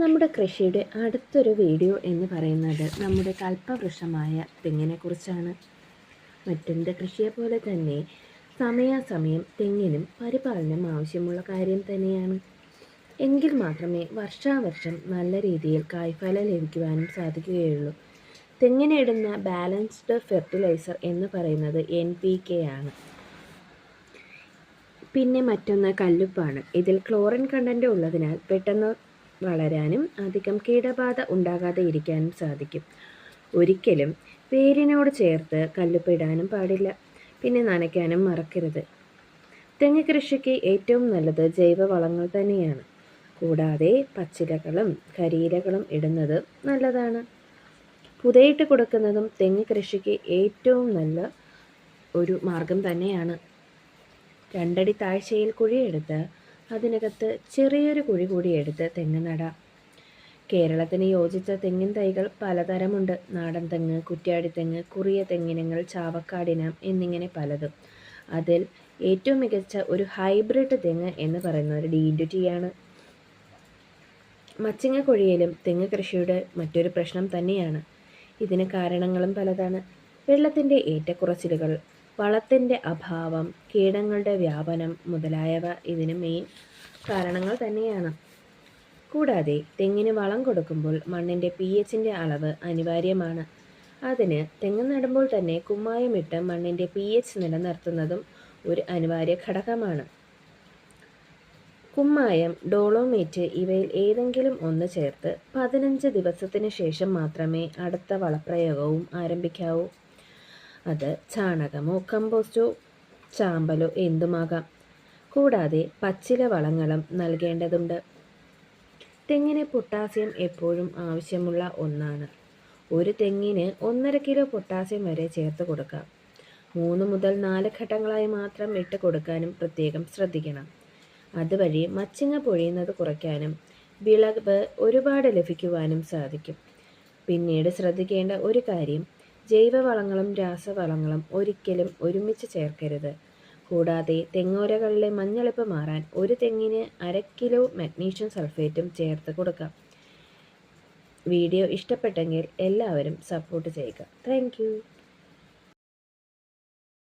നമ്മുടെ കൃഷിയുടെ അടുത്തൊരു വീഡിയോ എന്ന് പറയുന്നത് നമ്മുടെ കൽപ്പവൃക്ഷമായ തെങ്ങിനെക്കുറിച്ചാണ്. മറ്റെന്ത് കൃഷിയെപ്പോലെ തന്നെ സമയാസമയം തെങ്ങിനും പരിപാലനം ആവശ്യമുള്ള കാര്യം തന്നെയാണ്. എങ്കിൽ മാത്രമേ വർഷാവർഷം നല്ല രീതിയിൽ കായ്ഫലം ലഭിക്കുവാനും സാധിക്കുകയുള്ളൂ. തെങ്ങിനിടുന്ന ബാലൻസ്ഡ് ഫെർട്ടിലൈസർ എന്ന് പറയുന്നത് എൻ പി കെ ആണ്. പിന്നെ മറ്റൊന്ന് കല്ലുപ്പാണ്. ഇതിൽ ക്ലോറിൻ കണ്ടന്റ് ഉള്ളതിനാൽ പെട്ടെന്ന് വളരാനും അധികം കീടബാധ ഉണ്ടാകാതെ ഇരിക്കാനും സാധിക്കും. ഒരിക്കലും വേരിനോട് ചേർത്ത് കല്ലുപ്പിടാനും പാടില്ല. പിന്നെ നനയ്ക്കാനും മറക്കരുത്. തെങ്ങ് കൃഷിക്ക് ഏറ്റവും നല്ലത് ജൈവവളങ്ങൾ തന്നെയാണ്. കൂടാതെ പച്ചിലകളും കരിയിലകളും ഇടുന്നത് നല്ലതാണ്. പുതയിട്ട് കൊടുക്കുന്നതും തെങ്ങ് കൃഷിക്ക് ഏറ്റവും നല്ല ഒരു മാർഗം തന്നെയാണ്. രണ്ടടി താഴ്ചയിൽ കുഴിയെടുത്ത് അതിനകത്ത് ചെറിയൊരു കുഴി കൂടി എടുത്ത് തെങ്ങ് നടാം. കേരളത്തിന് യോജിച്ച തെങ്ങിൻ തൈകൾ പലതരമുണ്ട്. നാടൻ തെങ്ങ് കുറ്റ്യാടി തെങ്ങ് കുറിയ തെങ്ങിനങ്ങൾ ചാവക്കാടിനം എന്നിങ്ങനെ പലതും. അതിൽ ഏറ്റവും മികച്ച ഒരു ഹൈബ്രിഡ് തെങ്ങ് എന്ന് പറയുന്ന ഒരു ഡി ഇന്റു ടി ആണ് തെങ്ങ് കൃഷിയുടെ മറ്റൊരു പ്രശ്നം തന്നെയാണ്. ഇതിന് കാരണങ്ങളും പലതാണ്. വെള്ളത്തിന്റെ ഏറ്റക്കുറച്ചിലുകൾ വളത്തിന്റെ അഭാവം കീടങ്ങളുടെ വ്യാപനം മുതലായവ ഇതിന് മെയിൻ കാരണങ്ങൾ തന്നെയാണ്. കൂടാതെ തെങ്ങിന് വളം കൊടുക്കുമ്പോൾ മണ്ണിന്റെ പി എച്ചിന്റെ അളവ് അനിവാര്യമാണ്. അതിന് തെങ്ങ് നടുമ്പോൾ തന്നെ കുമ്മായമിട്ട് മണ്ണിന്റെ പി എച്ച് നിലനിർത്തുന്നതും ഒരു അനിവാര്യ ഘടകമാണ്. കുമ്മായം ഡോളോമേറ്റ് ഇവയിൽ ഏതെങ്കിലും ഒന്ന് ചേർത്ത് പതിനഞ്ച് ദിവസത്തിന് ശേഷം മാത്രമേ അടുത്ത വളപ്രയോഗവും ആരംഭിക്കാവൂ. അത് ചാണകമോ കമ്പോസ്റ്റോ ചാമ്പലോ എന്തുമാകാം. കൂടാതെ പച്ചില വളങ്ങളും നൽകേണ്ടതുണ്ട്. തെങ്ങിന് പൊട്ടാസ്യം എപ്പോഴും ആവശ്യമുള്ള ഒന്നാണ്. ഒരു തെങ്ങിന് ഒന്നര കിലോ പൊട്ടാസ്യം വരെ ചേർത്ത് കൊടുക്കാം. മൂന്ന് മുതൽ നാല് ഘട്ടങ്ങളായി മാത്രം ഇട്ട് കൊടുക്കാനും പ്രത്യേകം ശ്രദ്ധിക്കണം. അതുവഴി മച്ചിങ്ങ പൊഴിയുന്നത് കുറയ്ക്കാനും വിളവ് ഒരുപാട് ലഭിക്കുവാനും സാധിക്കും. പിന്നീട് ശ്രദ്ധിക്കേണ്ട ഒരു കാര്യം ജൈവവളങ്ങളും രാസവളങ്ങളും ഒരിക്കലും ഒരുമിച്ച് ചേർക്കരുത്. കൂടാതെ തെങ്ങോരകളിലെ മഞ്ഞളിപ്പ് മാറാൻ ഒരു തെങ്ങിന് അര കിലോ മഗ്നീഷ്യം സൾഫേറ്റും ചേർത്ത് കൊടുക്കാം. വീഡിയോ ഇഷ്ടപ്പെട്ടെങ്കിൽ എല്ലാവരും സപ്പോർട്ട് ചെയ്യുക. താങ്ക്